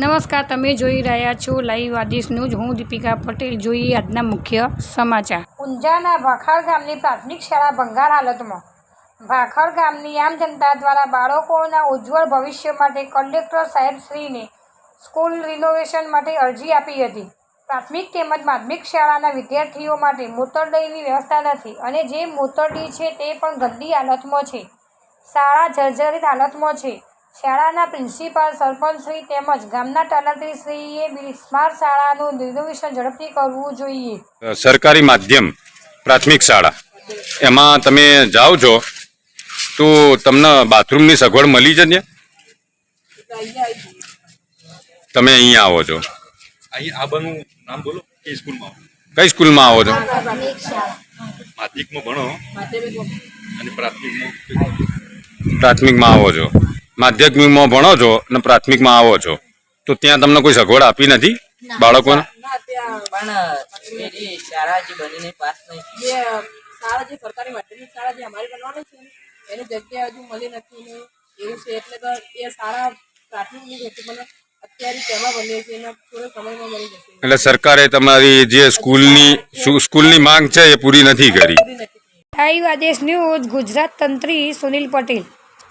નમસ્કાર, તમે જોઈ રહ્યા છો લાઈવ આદેશ ન્યૂઝ હું દીપિકા પટેલ. જોઈએ આજના મુખ્ય સમાચાર. ઊંઝાના ભાખર ગામની પ્રાથમિક શાળા ભંગાર હાલતમાં. ભાખર ગામની આમ જનતા દ્વારા બાળકોના ઉજ્જવળ ભવિષ્ય માટે કલેક્ટર સાહેબશ્રીને સ્કૂલ રિનોવેશન માટે અરજી આપી હતી. પ્રાથમિક તેમજ માધ્યમિક શાળાના વિદ્યાર્થીઓ માટે મોતરડઈની વ્યવસ્થા નથી અને જે મોતરડી છે તે પણ ગંદી હાલતમાં છે. શાળા જર્જરિત હાલતમાં છે. શાળાના પ્રિન્સિપાલ સરપંચશ્રી તેમજ ગામના તલાટીશ્રીએ બિસ્માર શાળાનું રિનોવેશન ઝડપથી કરવું જોઈએ. સરકારી માધ્યમ પ્રાથમિક શાળા. એમાં તમે જાઓ છો તો તમને બાથરૂમની સગવડ મળી જશે? તમે અહીંયા આવો છો. અહીં નામ બોલો કે સ્કૂલમાં કઈ સ્કૂલમાં આવો છો? માધ્યમિકમાં ભણો અને પ્રાથમિકમાં પ્રાથમિકમાં આવો છો. માધ્યમિકમાં ભણો છો અને પ્રાથમિકમાં આવો છો તો ત્યાં તમને કોઈ સગવડ આપી નથી બાળકોને? એની જગ્યા હજુ મળી નથી એવું છે. એટલે તો એ હતી સરકારે તમારી જે સ્કૂલની શું- સ્કૂલની માંગ છે એ પૂરી નથી કરી. આદેશ ન્યૂઝ ગુજરાત તંત્રી સુનિલ પટેલ.